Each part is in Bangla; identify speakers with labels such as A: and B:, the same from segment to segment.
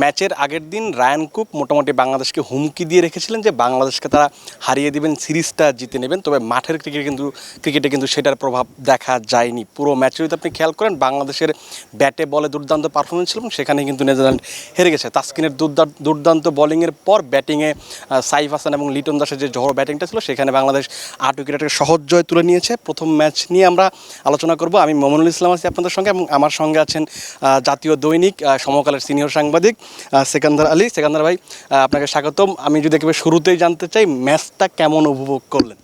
A: ম্যাচের আগের দিন রায়ান কুক মোটামুটি বাংলাদেশকে হুমকি দিয়ে রেখেছিলেন যে বাংলাদেশকে তারা হারিয়ে দিবেন, সিরিজটা জিতে নেবেন। তবে মাঠের ক্রিকেট কিন্তু ক্রিকেটে কিন্তু সেটার প্রভাব দেখা যায়নি। পুরো ম্যাচে যদি আপনি খেয়াল করেন, বাংলাদেশের ব্যাটে বলে দুর্দান্ত পারফরমেন্স ছিল এবং সেখানে কিন্তু নেদারল্যান্ড হেরে গেছে। তাস্কিনের দুর্দান্ত বোলিংয়ের পর ব্যাটিংয়ে সাইফ হাসান এবং লিটন দাসের যে ঝড় ব্যাটিংটা ছিল, সেখানে বাংলাদেশ আট উইকেটের সহজ জয় তুলে নিয়েছে। প্রথম ম্যাচ নিয়ে আমরা আলোচনা করব। আমি মোমিনুল ইসলাম আছি আপনাদের সঙ্গে এবং আমার সঙ্গে আছেন জাতীয় দৈনিক সমকালের সিনিয়র সাংবাদিক সেকান্দার আলী। সেকান্দার ভাই আপনাকে স্বাগতম। আমি যদি একেবারে শুরুতেই জানতে চাই, ম্যাচটা কেমন উপভোগ করলেন?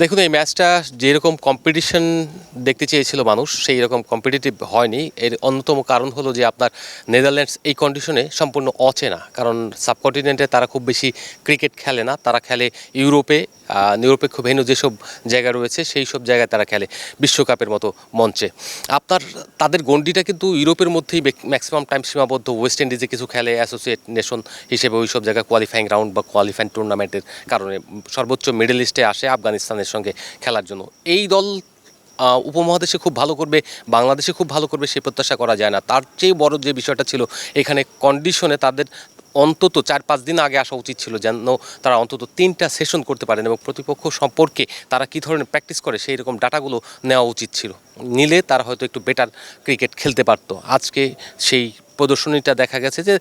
B: দেখুন, এই ম্যাচটা যেরকম কম্পিটিশন দেখতে চেয়েছিল মানুষ সেই রকম কম্পিটিটিভ হয়নি। এর অন্যতম কারণ হলো যে আপনার নেদারল্যান্ডস এই কন্ডিশনে সম্পূর্ণ অচেনা। কারণ সাবকন্টিনেন্টে তারা খুব বেশি ক্রিকেট খেলে না, তারা খেলে ইউরোপে। নিরপেক্ষ ভেন্যু যেসব জায়গা রয়েছে, সেই সব জায়গায় তারা খেলে বিশ্বকাপের মতো মঞ্চে। আপনার, তাদের গন্ডিটা কিন্তু ইউরোপের মধ্যেই ম্যাক্সিমাম টাইম সীমাবদ্ধ। ওয়েস্ট ইন্ডিজে কিছু খেলে অ্যাসোসিয়েট নেশন হিসেবে ওই সব জায়গায় কোয়ালিফাইং রাউন্ড বা কোয়ালিফাইং টুর্নামেন্টের কারণে সর্বোচ্চ মিডল ইস্টে আসে আফগানিস্তানের সঙ্গে খেলার জন্য। এই দল উপমহাদেশে খুব ভালো করবে, বাংলাদেশে খুব ভালো করবে সে প্রত্যাশা করা যায় না। তার চেয়ে বড় যে বিষয়টা ছিল, এখানে কন্ডিশনে তাদের অন্তত চার পাঁচ দিন আগে আসা উচিত ছিল যেন তারা অন্তত তিনটা সেশন করতে পারেন এবং প্রতিপক্ষ সম্পর্কে তারা কী ধরনের প্র্যাকটিস করে সেই রকম ডাটাগুলো নেওয়া উচিত ছিল। নিলে তারা হয়তো একটু বেটার ক্রিকেট খেলতে পারতো। আজকে সেই প্রদর্শনীটা দেখা গেছে যে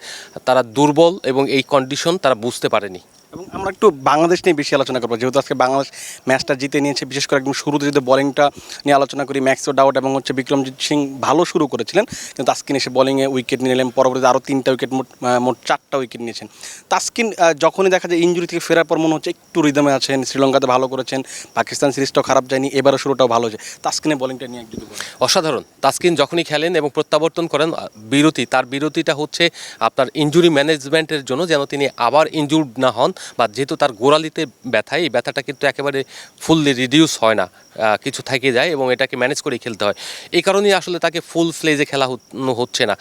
B: তারা দুর্বল এবং এই কন্ডিশন তারা বুঝতে পারেনি।
A: এবং আমরা একটু বাংলাদেশ নিয়ে বেশি আলোচনা করব। যেহেতু আজকে বাংলাদেশ ম্যাচটা জিতে নিয়েছে, বিশেষ করে একদম শুরুতে যদি বলিংটা নিয়ে আলোচনা করি ম্যাক্সো ডাউট এবং হচ্ছে বিক্রমজিৎ সিং ভালো শুরু করেছিলেন, কিন্তু তাস্কিন এসে বোলিংয়ে উইকেট নিয়ে নিলেন, পরবর্তীতে আরও তিনটা উইকেট মোট মোট চারটা উইকেট নিয়েছেন। তাস্কিন যখনই দেখা যায় ইঞ্জুরি থেকে ফেরার পর মনে হচ্ছে একটু রিদমে আছেন, শ্রীলঙ্কাতে ভালো করেছেন, পাকিস্তান সিরিজটাও খারাপ যায়নি, এবারও শুরুটাও ভালো হয়েছে। তাস্কিনের বলিংটা নিয়ে একটু
B: অসাধারণ। তাস্কিন যখনই খেলেন এবং প্রত্যাবর্তন করেন বিরতি, তার বিরতিটা হচ্ছে আপনার ইনজুরি ম্যানেজমেন্টের জন্য, যেন তিনি আবার ইনজুর্ড না হন। বা যেহেতু তার গোড়ালিতে ব্যথা, এই ব্যথাটা কিন্তু একেবারে ফুললি রিডিউস হয় না কিছু থেকে যায় এবং এটাকে ম্যানেজ করে খেলতে হয়। এই কারণেই আসলে তাকে ফুল ফ্লেজে খেলা হচ্ছে না।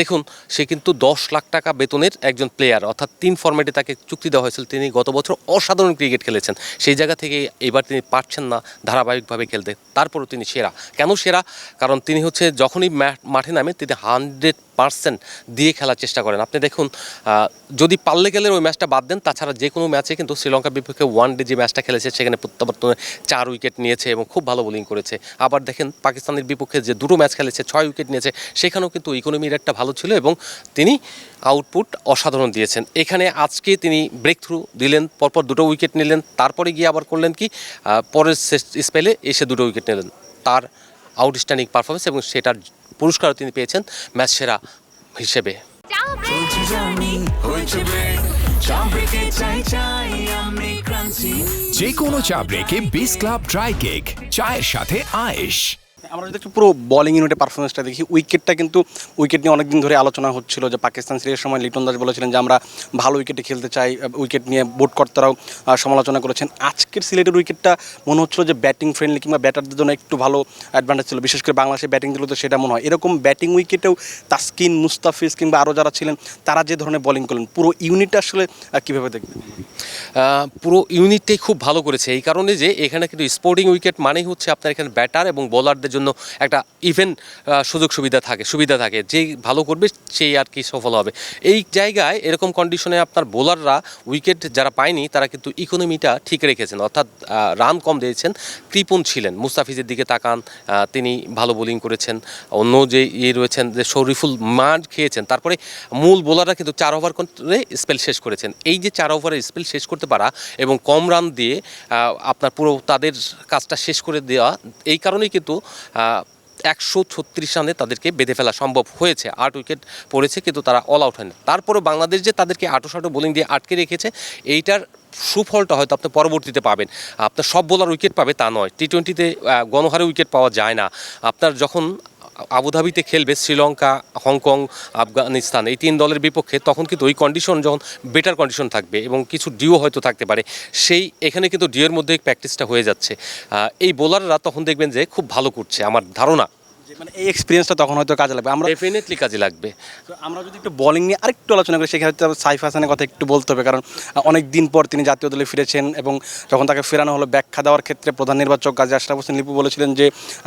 B: দেখুন, সে কিন্তু দশ লাখ টাকা বেতনের একজন প্লেয়ার অর্থাৎ তিন ফর্মেটে তাকে চুক্তি দেওয়া হয়েছিল। তিনি গত বছর অসাধারণ ক্রিকেট খেলেছেন। সেই জায়গা থেকে এবার তিনি পারছেন না ধারাবাহিকভাবে খেলতে। তারপরও তিনি সেরা। কেন সেরা? কারণ তিনি হচ্ছে যখনই মাঠে নামে, তিনি হান্ড্রেড পার্সেন্ট দিয়ে খেলার চেষ্টা করেন। আপনি দেখুন যদি পাল্লে গেলে ওই ম্যাচটা বাদ দেন, তাছাড়া যে কোনো ম্যাচে কিন্তু শ্রীলঙ্কার বিপক্ষে ওয়ান ডে যে ম্যাচটা খেলেছে, সেখানে প্রত্যাবর্তনে চার উইকেট নিয়েছে এবং খুব ভালো বোলিং করেছে। আবার দেখেন, পাকিস্তানের বিপক্ষে যে দুটো ম্যাচ খেলেছে, ছয় উইকেট নিয়েছে, সেখানেও কিন্তু ইকোনমি রেটটা ভালো ছিল এবং তিনি আউটপুট অসাধারণ দিয়েছেন। এখানে আজকে তিনি ব্রেক থ্রু দিলেন, পরপর দুটো উইকেট নিলেন, তারপরে গিয়ে আবার করলেন কি পরের স্পেলে এসে দুটো উইকেট নিলেন। তার আউটস্ট্যান্ডিং পারফরমেন্স এবং সেটার পুরস্কারও তিনি পেয়েছেন ম্যাচ সেরা হিসেবে।
C: যে কোনো চা ব্রেকে বিস ক্লাব ড্রাই কেক চায়ের সাথে আয়েশ।
A: আমরা যদি একটু পুরো বলিং ইউনিটের পারফরমেন্সটা দেখি উইকেটটা কিন্তু উইকেট নিয়ে অনেকদিন ধরে আলোচনা হচ্ছিল যে পাকিস্তান সিরিজের সময় লিটন দাস বলেছিলেন যে আমরা ভালো উইকেটে খেলতে চাই উইকেট নিয়ে বোর্ড কর্তারাও সমালোচনা করেছেন। আজকের সিলেটের উইকেটটা মনে হচ্ছিল যে ব্যাটিং ফ্রেন্ডলি কিংবা ব্যাটারদের জন্য একটু ভালো অ্যাডভান্টেজ ছিল। বিশেষ করে বাংলাদেশে ব্যাটিং দিল তো সেটা মনে হয়। এরকম ব্যাটিং উইকেটেও তাস্কিন, মুস্তাফিজ কিংবা আরও যারা ছিলেন, তারা যে ধরনের বোলিং করলেন, পুরো ইউনিটটা আসলে কীভাবে দেখবেন?
B: পুরো ইউনিটটাই খুব ভালো করেছে। এই কারণে যে এখানে কিন্তু স্পোর্টিং উইকেট মানেই হচ্ছে আপনার এখানে ব্যাটার এবং বোলারদের জন্য একটা ইভেন সুযোগ সুবিধা থাকে সুবিধা থাকে। যে ভালো করবে, সেই আর কি সফল হবে। এই জায়গায় এরকম কন্ডিশনে আপনার বোলাররা উইকেট যারা পায়নি, তারা কিন্তু ইকোনমিটা ঠিক রেখেছেন। অর্থাৎ রান কম দিয়েছেন, কৃপণ ছিলেন। মুস্তাফিজের দিকে তাকান তিনি ভালো বোলিং করেছেন। অন্য যে ইয়ে রয়েছেন, যে শরীফুল মার খেয়েছেন, তারপরে মূল বোলাররা কিন্তু চার ওভার করে স্পেল শেষ করেছেন। এই যে চার ওভারে স্পেল শেষ করতে পারা এবং কম রান দিয়ে আপনার পুরো তাদের কাজটা শেষ করে দেওয়া, এই কারণেই কিন্তু একশো ছত্রিশ রানে তাদেরকে বেঁধে ফেলা সম্ভব হয়েছে। আট উইকেট পড়েছে, কিন্তু তারা অল আউট হয়নি। তারপরেও বাংলাদেশ যে তাদেরকে আটো সাটো বোলিং দিয়ে আটকে রেখেছে, এইটার সুফলটা হয়তো আপনি পরবর্তীতে পাবেন। আপনার সব বোলার উইকেট পাবে তা নয়। টি টোয়েন্টিতে গণহারে উইকেট পাওয়া যায় না। আপনার যখন আবুধাবিতে খেলবে শ্রীলঙ্কা, হংকং, আফগানিস্তান এই তিন দলের বিপক্ষে, তখন কিন্তু ওই কন্ডিশন যখন বেটার কন্ডিশন থাকবে এবং কিছু ডিও হয়তো থাকতে পারে, সেই এখানে কিন্তু ডিওর মধ্যে প্র্যাকটিসটা হয়ে যাচ্ছে। এই বোলাররা তখন দেখবেন যে খুব ভালো করছে, আমার ধারণা।
A: মানে এই এক্সপিরিয়েন্সটা তখন হয়তো কাজে লাগবে। আমরা
B: ডেফিনেটলি কাজে লাগবে।
A: তো আমরা যদি একটু বোলিং নিয়ে আরেকটু আলোচনা করি সেক্ষেত্রে সাইফ হাসানের কথা একটু বলতে হবে কারণ অনেক দিন পর তিনি জাতীয় দলে ফিরেছেন এবং যখন তাকে ফেরানো হলো ব্যাখ্যা দেওয়ার ক্ষেত্রে প্রধান নির্বাচক গাজী আশরাফ হোসেন লিপু বলেছিলেন যে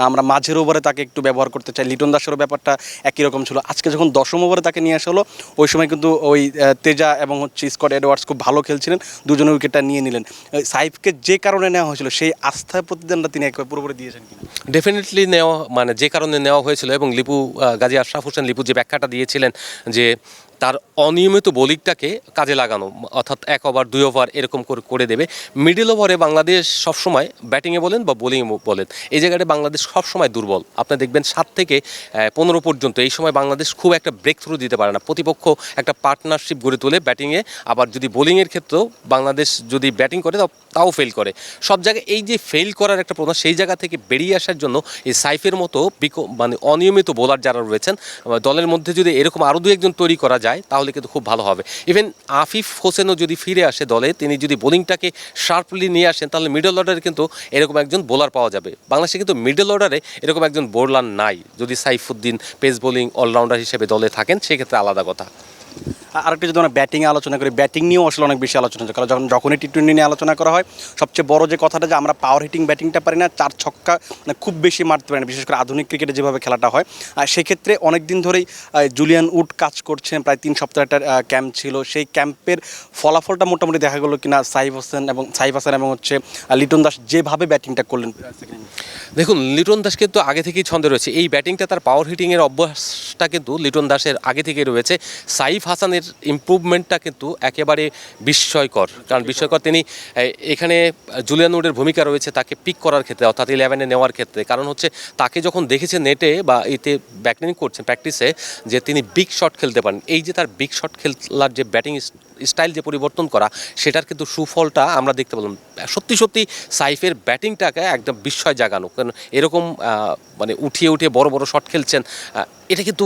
A: আমরা মাঝের ওভারে তাকে একটু ব্যবহার করতে চাই। লিটন দাসেরও ব্যাপারটা একই রকম ছিল। আজকে যখন দশম ওভারে তাকে নিয়ে আসা হলো ওই সময় কিন্তু ওই তেজা এবং হচ্ছে স্কট এডওয়ার্ডস খুব ভালো খেলছিলেন দুজনে উইকেটটা নিয়ে নিলেন। সাইফকে যে কারণে নেওয়া হয়েছিল সেই আস্থার প্রতিদানটা তিনি একেবারে পুরোপুরি দিয়েছেন
B: ডেফিনেটলি নেওয়া মানে যে কারণে নেওয়া হয়েছিল এবং লিপু গাজী আশরাফ হোসেন লিপু যে ব্যাখ্যাটা দিয়েছিলেন যে তার অনিয়মিত বোলিংটাকে কাজে লাগানো, অর্থাৎ এক ওভার, দুই ওভার এরকম করে করে দেবে। মিডল ওভারে বাংলাদেশ সবসময় ব্যাটিংয়ে বলেন বা বোলিংয়ে বলেন, এই জায়গাটা বাংলাদেশ সবসময় দুর্বল। আপনি দেখবেন সাত থেকে পনেরো পর্যন্ত এই সময় বাংলাদেশ খুব একটা ব্রেক থ্রু দিতে পারে না। প্রতিপক্ষ একটা পার্টনারশিপ গড়ে তোলে ব্যাটিংয়ে আবার যদি বোলিংয়ের ক্ষেত্রেও বাংলাদেশ যদি ব্যাটিং করে, তাও- ফেল করে। সব জায়গায় এই যে ফেল করার একটা প্রধান সেই জায়গা থেকে বেরিয়ে আসার জন্য এই সাইফের মতো মানে অনিয়মিত বোলার যারা রয়েছেন, দলের মধ্যে যদি এরকম আরও দু একজন তৈরি করা যায় তাহলে কিন্তু খুব ভালো হবে। ইভেন আফিফ হোসেনও যদি ফিরে আসে দলে, তিনি যদি বোলিংটাকে শার্পলি নিয়ে আসেন, তাহলে মিডল অর্ডারে কিন্তু এরকম একজন বোলার পাওয়া যাবে। বাংলাদেশে কিন্তু মিডল অর্ডারে এরকম একজন বোলার নাই। যদি সাইফুদ্দিন পেস বোলিং অলরাউন্ডার হিসেবে দলে থাকেন, সেক্ষেত্রে আলাদা কথা।
A: আরেকটা যদি আমরা ব্যাটিংয়ে আলোচনা করি ব্যাটিং নিয়েও আসলে অনেক বেশি আলোচনা কারণ যখন, যখনই টি টোয়েন্টি নিয়ে আলোচনা করা হয়, সবচেয়ে বড় যে কথাটা যে আমরা পাওয়ার হিটিং ব্যাটিংটা পারি না, চার ছক্কা মানে খুব বেশি মারতে পারি না। বিশেষ করে আধুনিক ক্রিকেটে যেভাবে খেলাটা হয়। আর সেক্ষেত্রে অনেক দিন ধরেই জুলিয়ান উড কাজ করছেন। প্রায় তিন সপ্তাহ একটা ক্যাম্প ছিল। সেই ক্যাম্পের ফলাফলটা মোটামুটি দেখা গেলো কিনা সাইফ হোসেন এবং, সাইফ হাসান এবং হচ্ছে লিটন দাস যেভাবে ব্যাটিংটা করলেন।
B: দেখুন, লিটন দাস কিন্তু আগে থেকেই ছন্দে রয়েছে। এই ব্যাটিংটা তার পাওয়ার হিটিংয়ের অভ্যাসটা কিন্তু লিটন দাসের আগে থেকেই রয়েছে। সাইফ হাসানের ইম্প্রুভমেন্টটা কিন্তু একেবারে বিস্ময়কর। কারণ বিস্ময়কর। তিনি এখানে জুলিয়ান উডের ভূমিকা রয়েছে তাকে পিক করার ক্ষেত্রে অর্থাৎ ইলেভেনে নেওয়ার ক্ষেত্রে। কারণ হচ্ছে তাকে যখন দেখেছে নেটে বা এতে ব্যাটিং করছেন প্র্যাকটিসে যে তিনি বিগ শট খেলতে পারেন। এই যে তার বিগ শট খেলার যে ব্যাটিং স্টাইল যে পরিবর্তন করা, সেটার কিন্তু সুফলটা আমরা দেখতে পেলাম। সত্যি সত্যি সাইফের ব্যাটিংটাকে একদম বিস্ময় জাগানো। কারণ এরকম মানে উঠিয়ে উঠিয়ে বড় বড় শট খেলছেন এটা কিন্তু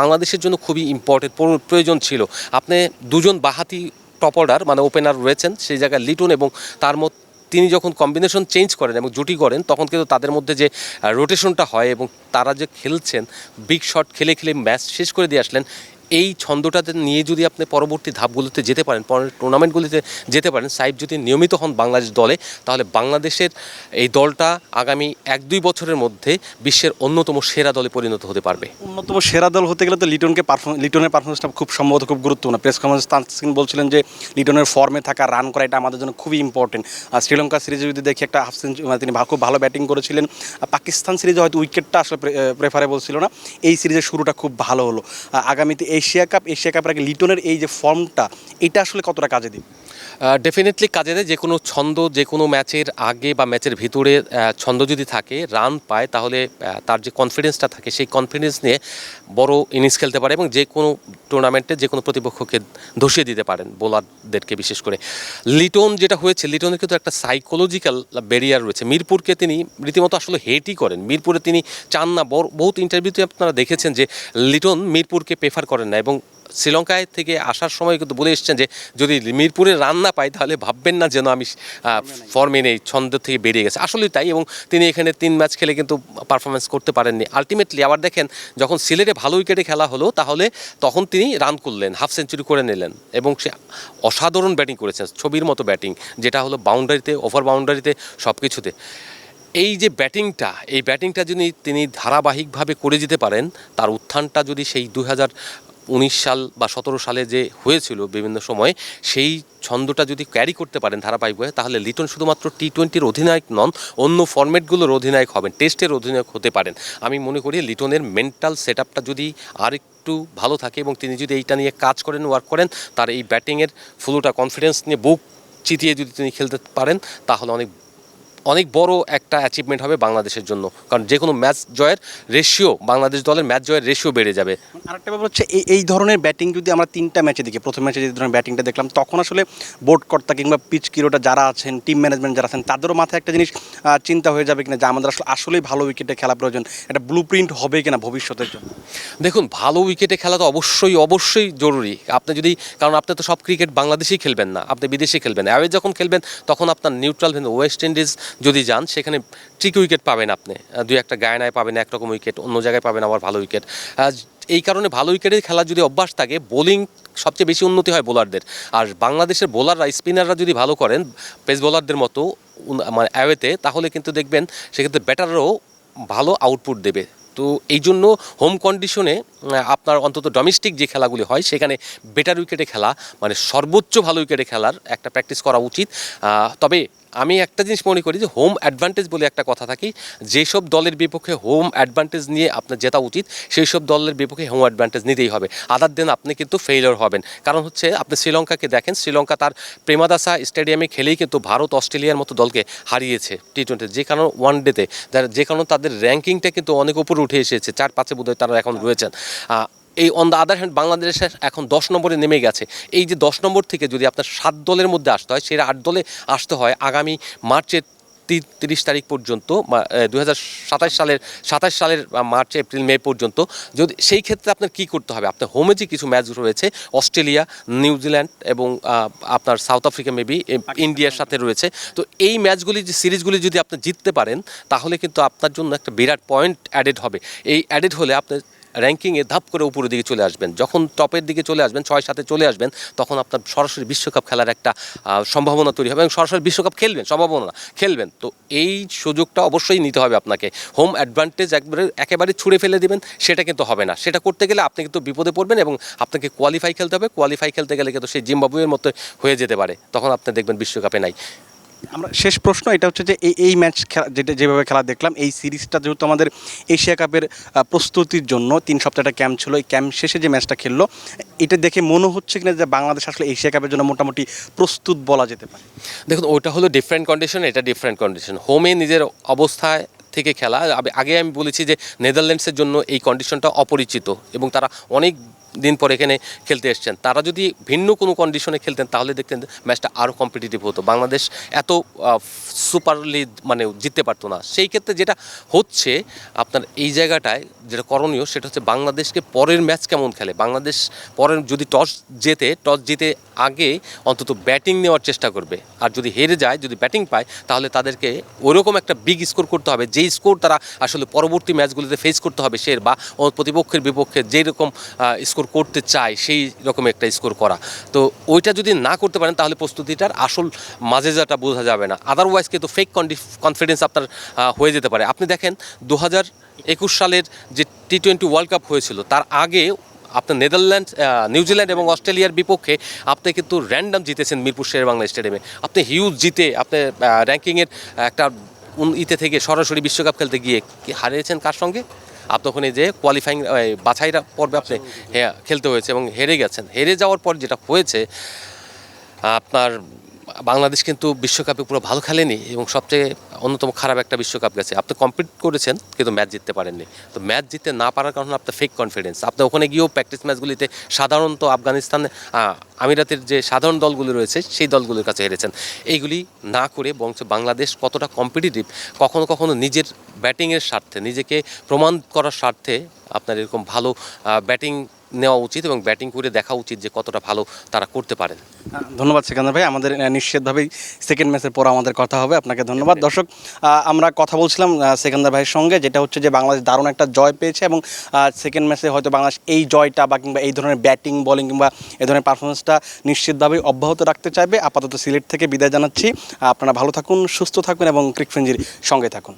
B: বাংলাদেশের জন্য খুবই ইম্পর্টেন্ট প্রয়োজন ছিল। আপনি দুজন বাহাতি টপ অর্ডার মানে ওপেনার রয়েছেন, সেই জায়গায় লিটন এবং তার মধ্যে তিনি যখন কম্বিনেশন চেঞ্জ করেন এবং জুটি করেন তখন কিন্তু তাদের মধ্যে যে রোটেশনটা হয় এবং তারা যে খেলছেন বিগ শট খেলে খেলে ম্যাচ শেষ করে দিয়ে আসলেন এই ছন্দটাতে নিয়ে যদি আপনি পরবর্তী ধাপগুলোতে যেতে পারেন, পরের টুর্নামেন্টগুলিতে যেতে পারেন সাইফ যদি নিয়মিত হন বাংলাদেশ দলে, তাহলে বাংলাদেশের এই দলটা আগামী এক দুই বছরের মধ্যে বিশ্বের অন্যতম সেরা দলে পরিণত হতে পারবে।
A: অন্যতম সেরা দল হতে গেলে তো লিটনকে পারফর্ম লিটনের পারফরমেন্সটা খুব সম্ভবত খুব গুরুত্বপূর্ণ। প্রেস কনফারেন্স তানসিন বলছিলেন যে, লিটনের ফর্মে থাকা রান করা এটা আমাদের জন্য খুবই ইম্পর্টেন্ট আর শ্রীলঙ্কা সিরিজে যদি দেখি একটা হাফ সেঞ্চুরি মানে তিনি খুব ভালো ব্যাটিং করেছিলেন। পাকিস্তান সিরিজে হয়তো উইকেটটা আসলে প্রেফারেবল ছিল না। এই সিরিজের শুরুটা খুব ভালো হলো। আগামীতে এশিয়া কাপ, এশিয়া কাপের আগে লিটনের এই যে ফর্মটা, এটা আসলে কতটা কাজে দিবে
B: ডেফিনেটলি কাজে দেয়। যে কোনো ছন্দ, যে কোনো ম্যাচের আগে বা ম্যাচের ভিতরে ছন্দ যদি থাকে, রান পায়, তাহলে তার যে কনফিডেন্সটা থাকে, সেই কনফিডেন্স নিয়ে বড় ইনিংস খেলতে পারে এবং যে কোনো টুর্নামেন্টে যে কোনো প্রতিপক্ষকে ধসিয়ে দিতে পারেন বোলারদেরকে বিশেষ করে। লিটন যেটা হয়েছে, লিটনের কিন্তু একটা সাইকোলজিক্যাল ব্যারিয়ার রয়েছে। মিরপুরকে তিনি রীতিমতো আসলে হেটই করেন। মিরপুরে তিনি চান না। বহুত ইন্টারভিউতে আপনারা দেখেছেন যে লিটন মিরপুরকে প্রেফার করেন না এবং শ্রীলঙ্কায় থেকে আসার সময় কিন্তু বলে এসছেন যে যদি মিরপুরে রান না পাই তাহলে ভাববেন না যেন আমি ফর্মে নেই, ছন্দ থেকে বেরিয়ে গেছে। আসলেই তাই এবং তিনি এখানে তিন ম্যাচ খেলে কিন্তু পারফরমেন্স করতে পারেননি। আলটিমেটলি আবার দেখেন, যখন সিলেটে ভালো উইকেটে খেলা হলো, তাহলে তখন তিনি রান করলেন হাফ সেঞ্চুরি করে নিলেন এবং সে অসাধারণ ব্যাটিং করেছেন, ছবির মতো ব্যাটিং যেটা হলো বাউন্ডারিতে ওভার বাউন্ডারিতে সব কিছুতে এই যে ব্যাটিংটা এই ব্যাটিংটা যদি তিনি ধারাবাহিকভাবে করে যেতে পারেন, তার উত্থানটা যদি সেই দু হাজার উনিশ সাল বা সতেরো সালে যে হয়েছিল বিভিন্ন সময়ে, সেই ছন্দটা যদি ক্যারি করতে পারেন ধারাবাহিকভাবে তাহলে লিটন শুধুমাত্র টি টোয়েন্টির অধিনায়ক নন, অন্য ফরম্যাটগুলোর অধিনায়ক হবেন টেস্টের অধিনায়ক হতে পারেন। আমি মনে করি লিটনের মেন্টাল সেট আপটা যদি আর একটু ভালো থাকে এবং তিনি যদি এইটা নিয়ে কাজ করেন ওয়ার্ক করেন, তার এই ব্যাটিংয়ের ফুলটা কনফিডেন্স নিয়ে বুক চিতিয়ে যদি তিনি খেলতে পারেন, তাহলে অনেক অনেক বড় একটা অ্যাচিভমেন্ট হবে বাংলাদেশের জন্য। কারণ যে কোনো ম্যাচ জয়ের রেশিও বাংলাদেশ দলের ম্যাচ জয়ের রেশিও বেড়ে যাবে।
A: আরেকটা ব্যাপার হচ্ছে এই এই ধরনের ব্যাটিং যদি আমরা তিনটা ম্যাচে দেখি প্রথম ম্যাচে যে ধরনের ব্যাটিংটা দেখলাম তখন আসলে বোর্ড কর্তা কিংবা পিচ কিরোটা যারা আছেন টিম ম্যানেজমেন্ট যারা আছেন তাদেরও মাথায় একটা জিনিস চিন্তা হয়ে যাবে কিনা যে আমাদের আসলে আসলেই ভালো উইকেটে খেলা প্রয়োজন। একটা ব্লু প্রিন্ট হবে কিনা ভবিষ্যতের জন্য?
B: দেখুন ভালো উইকেটে খেলা তো অবশ্যই অবশ্যই জরুরি। আপনি যদি কারণ আপনি তো সব ক্রিকেট বাংলাদেশেই খেলবেন না আপনি বিদেশে খেলবেন। অ্যাওয়ে যখন খেলবেন তখন আপনার নিউট্রাল ভেন্যু ওয়েস্ট ইন্ডিজ যদি যান, সেখানে ট্রিক উইকেট পাবেন আপনি। দুই একটা গায়নায় পাবেন একরকম উইকেট অন্য জায়গায় পাবেন আবার ভালো উইকেট এই কারণে ভালো উইকেটের খেলা যদি অভ্যাস থাকে বোলিং সবচেয়ে বেশি উন্নতি হয় বোলারদের আর বাংলাদেশের বোলাররা স্পিনাররা যদি ভালো করেন পেস বোলারদের মতো মানে অ্যাওয়েতে তাহলে কিন্তু দেখবেন সেক্ষেত্রে ব্যাটাররাও ভালো আউটপুট দেবে। তো এই জন্য হোম কন্ডিশনে আপনার অন্তত ডোমেস্টিক যে খেলাগুলি হয়, সেখানে বেটার উইকেটে খেলা মানে সর্বোচ্চ ভালো উইকেটে খেলার একটা প্র্যাকটিস করা উচিত। তবে আমি একটা জিনিস মনে করি যে হোম অ্যাডভান্টেজ বলে একটা কথা থাকি, যেসব দলের বিপক্ষে হোম অ্যাডভান্টেজ নিয়ে আপনার জেতা উচিত সেই সব দলের বিপক্ষে হোম অ্যাডভান্টেজ নিতেই হবে। আদার দেন আপনি কিন্তু ফেইলিওর হবেন। কারণ হচ্ছে, আপনি শ্রীলঙ্কাকে দেখেন, শ্রীলঙ্কা তার প্রেমাদাসা স্টেডিয়ামে খেলেই কিন্তু ভারত অস্ট্রেলিয়ার মতো দলকে হারিয়েছে টি টোয়েন্টি যে কারণে ওয়ান ডেতে যে কারণে তাদের র্যাঙ্কিংটা কিন্তু অনেক উপরে উঠে এসেছে। চার পাঁচে বোধহয় তারা এখন রয়েছেন। এই অন দ্য আদার হ্যান্ড বাংলাদেশের এখন দশ নম্বরে নেমে গেছে। এই যে দশ নম্বর থেকে যদি আপনার সাত দলের মধ্যে আসতে হয় সেটা আট দলে আসতে হয় আগামী মার্চের তিরিশ তারিখ পর্যন্ত দু হাজার সাতাশ সালের সাতাশ সালের মার্চ এপ্রিল মে পর্যন্ত যদি সেই ক্ষেত্রে আপনার কী করতে হবে? আপনার হোমে যে কিছু ম্যাচ রয়েছে অস্ট্রেলিয়া নিউজিল্যান্ড এবং আপনার সাউথ আফ্রিকা মেবি ইন্ডিয়ার সাথে রয়েছে। তো এই ম্যাচগুলি যে সিরিজগুলি যদি আপনি জিততে পারেন তাহলে কিন্তু আপনার জন্য একটা বিরাট পয়েন্ট অ্যাডেড হবে। এই অ্যাডেড হলে আপনি র্যাঙ্কিংয়ে ধাপ করে উপরের দিকে চলে আসবেন। যখন টপের দিকে চলে আসবেন, ছয় সাথে চলে আসবেন, তখন আপনার সরাসরি বিশ্বকাপ খেলার একটা সম্ভাবনা তৈরি হবে এবং সরাসরি বিশ্বকাপ খেলবেন, সম্ভাবনা খেলবেন। তো এই সুযোগটা অবশ্যই নিতে হবে আপনাকে। হোম অ্যাডভান্টেজ একবারে, একেবারে ছুঁড়ে ফেলে দেবেন, সেটা কিন্তু হবে না। সেটা করতে গেলে আপনি কিন্তু বিপদে পড়বেন এবং আপনাকে কোয়ালিফাই খেলতে হবে। কোয়ালিফাই খেলতে গেলে কিন্তু সেই জিম্বাবুয়ের মতো হয়ে যেতে পারে। তখন আপনি দেখবেন বিশ্বকাপে নাই।
A: আমরা শেষ প্রশ্ন, এটা হচ্ছে যে এই এই ম্যাচ খেলা যেটা যেভাবে খেলা দেখলাম, এই সিরিজটা যেহেতু আমাদের এশিয়া কাপের প্রস্তুতির জন্য, তিন সপ্তাহটা ক্যাম্প ছিল, এই ক্যাম্প শেষে যে ম্যাচটা খেললো, এটা দেখে মনে হচ্ছে কিনা যে বাংলাদেশ আসলে এশিয়া কাপের জন্য মোটামুটি প্রস্তুত বলা যেতে পারে?
B: দেখুন, ওটা হলো ডিফারেন্ট কন্ডিশন এটা ডিফারেন্ট কন্ডিশন হোমে নিজের অবস্থায় থেকে খেলা আগে আমি বলেছি যে নেদারল্যান্ডসের জন্য এই কন্ডিশনটা অপরিচিত এবং তারা অনেক দিন পর এখানে খেলতে এসছেন। তারা যদি ভিন্ন কোনো কন্ডিশনে খেলতেন, তাহলে দেখতেন ম্যাচটা আরও কম্পিটিটিভ হতো। বাংলাদেশ এত সুপারলি মানে জিততে পারতো না। সেই ক্ষেত্রে যেটা হচ্ছে, আপনার এই জায়গাটায় যেটা করণীয়, সেটা হচ্ছে বাংলাদেশকে পরের ম্যাচ কেমন খেলে? বাংলাদেশ পরের, যদি টস জেতে, টস জিতে আগে অন্তত ব্যাটিং নেওয়ার চেষ্টা করবে। আর যদি হেরে যায়, যদি ব্যাটিং পায়, তাহলে তাদেরকে ওরকম একটা বিগ স্কোর করতে হবে। যেই স্কোর তারা আসলে পরবর্তী ম্যাচগুলিতে ফেস করতে হবে, সে বা প্রতিপক্ষের বিপক্ষে যেই রকম স্কোর করতে চায়, সেই রকম একটা স্কোর করা। তো ওইটা যদি না করতে পারেন, তাহলে প্রস্তুতিটার আসল মাজেজাটা বোঝা যাবে না। আদারওয়াইজ কিন্তু ফেক কনফিডেন্স আপনার হয়ে যেতে পারে। আপনি দেখেন দু হাজার একুশ সালের যে টি টোয়েন্টি ওয়ার্ল্ড কাপ হয়েছিল, তার আগে আপনার নেদারল্যান্ড নিউজিল্যান্ড এবং অস্ট্রেলিয়ার বিপক্ষে আপনি কিন্তু র্যান্ডাম জিতেছেন মিরপুর শের বাংলা স্টেডিয়ামে। আপনি হিউজ জিতে আপনি র্যাঙ্কিংয়ের একটা ইতে থেকে সরাসরি বিশ্বকাপ খেলতে গিয়ে হারিয়েছেন কার সঙ্গে? আপনি ওখানে যে কোয়ালিফাইং বাছাইরা পর্বে আপনি হ্যাঁ খেলতে হয়েছে এবং হেরে গেছেন। হেরে যাওয়ার পর যেটা হয়েছে আপনার বাংলাদেশ কিন্তু বিশ্বকাপে পুরো ভালো খেলেনি এবং সবচেয়ে অন্যতম খারাপ একটা বিশ্বকাপ গেছে। আপনি কমপ্লিট করেছেন, কিন্তু ম্যাচ জিততে পারেননি। তো ম্যাচ জিততে না পারার কারণে আপনার ফেক কনফিডেন্স আপনি ওখানে গিয়েও প্র্যাকটিস ম্যাচগুলিতে সাধারণত আফগানিস্তানে আমিরাতের যে সাধারণ দলগুলি রয়েছে, সেই দলগুলির কাছে হেরেছেন। এইগুলি না করে বংশ বাংলাদেশ কতটা কম্পিটিটিভ কখনো কখনো নিজের ব্যাটিংয়ের স্বার্থে, নিজেকে প্রমাণ করার স্বার্থে আপনার এরকম ভালো ব্যাটিং নেওয়া উচিত এবং ব্যাটিং করে দেখা উচিত যে কতটা ভালো তারা করতে পারেন।
A: ধন্যবাদ সেকান্দার ভাই। আমাদের নিশ্চিতভাবেই সেকেন্ড ম্যাচের পর আমাদের কথা হবে। আপনাকে ধন্যবাদ। দর্শক আমরা কথা বলছিলাম সেকান্দার ভাইয়ের সঙ্গে, যেটা হচ্ছে যে বাংলাদেশ দারুণ একটা জয় পেয়েছে এবং সেকেন্ড ম্যাচে হয়তো বাংলাদেশ এই জয়টা বা কিংবা এই ধরনের ব্যাটিং বলিং কিংবা এই ধরনের পারফরমেন্সটা নিশ্চিতভাবেই অব্যাহত রাখতে চাইবে। আপাতত সিলেট থেকে বিদায় জানাচ্ছি। আপনারা ভালো থাকুন, সুস্থ থাকুন এবং ক্রিক ফ্রেঞ্জির সঙ্গে থাকুন।